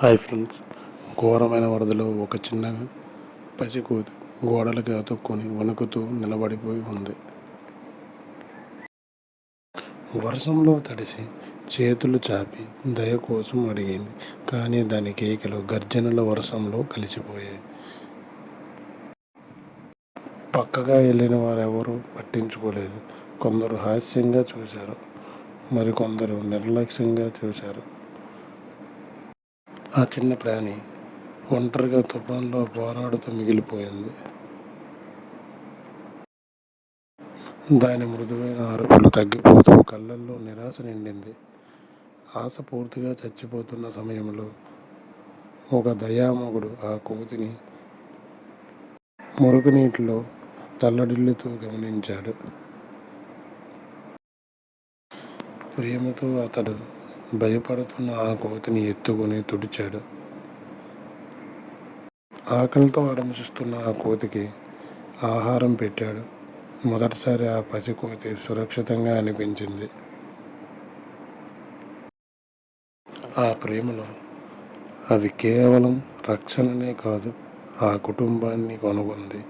Hi friends ఘోరమైన వరదలో ఒక చిన్న పసికోతి గోడలకి అతుక్కొని వణుకుతూ నిలబడిపోయి ఉంది. వర్షంలో తడిసి చేతులు చాపి దయ కోసం అడిగింది. కానీ దాని కేకలు గర్జనల వర్షంలో కలిసిపోయాయి. పక్కగా వెళ్ళిన వారెవరూ పట్టించుకోలేదు. కొందరు హాస్యంగా చూశారు. మరికొందరు నిర్లక్ష్యంగా చూశారు. ఆ చిన్న ప్రాణి ఒంటరిగా తుఫాన్లో పోరాడుతూ మిగిలిపోయింది. దాని మృదువైన అరుపులు తగ్గిపోతూ కళ్ళల్లో నిరాశ నిండింది. ఆశ పూర్తిగా చచ్చిపోతున్న సమయంలో ఒక దయామగుడు ఆ కోతిని మురుగునీటిలో తల్లడిల్లుతూ గమనించాడు. ప్రేమతో అతడు భయపడుతున్న ఆ కోతిని ఎత్తుకుని తుడిచాడు. ఆకలితో అడమసిస్తున్న ఆ కోతికి ఆహారం పెట్టాడు. మొదటిసారి ఆ పసికోతి సురక్షితంగా అనిపించింది. ఆ ప్రేమలో అది కేవలం రక్షణనే కాదు ఆ కుటుంబాన్ని కొనుగొంది.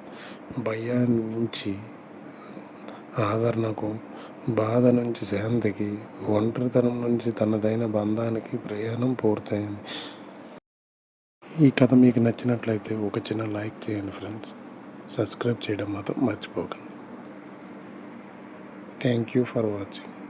భయాన్ని నుంచి ఆదరణకు బాధ నుంచి శాంతికి ఒంటరితనం నుంచి తనదైన బంధానికి ప్రయాణం పూర్తయింది. ఈ కథ మీకు నచ్చినట్లయితే ఒక చిన్న లైక్ చేయండి ఫ్రెండ్స్. సబ్స్క్రైబ్ చేయడం మాత్రం మర్చిపోకండి. Thank you for watching.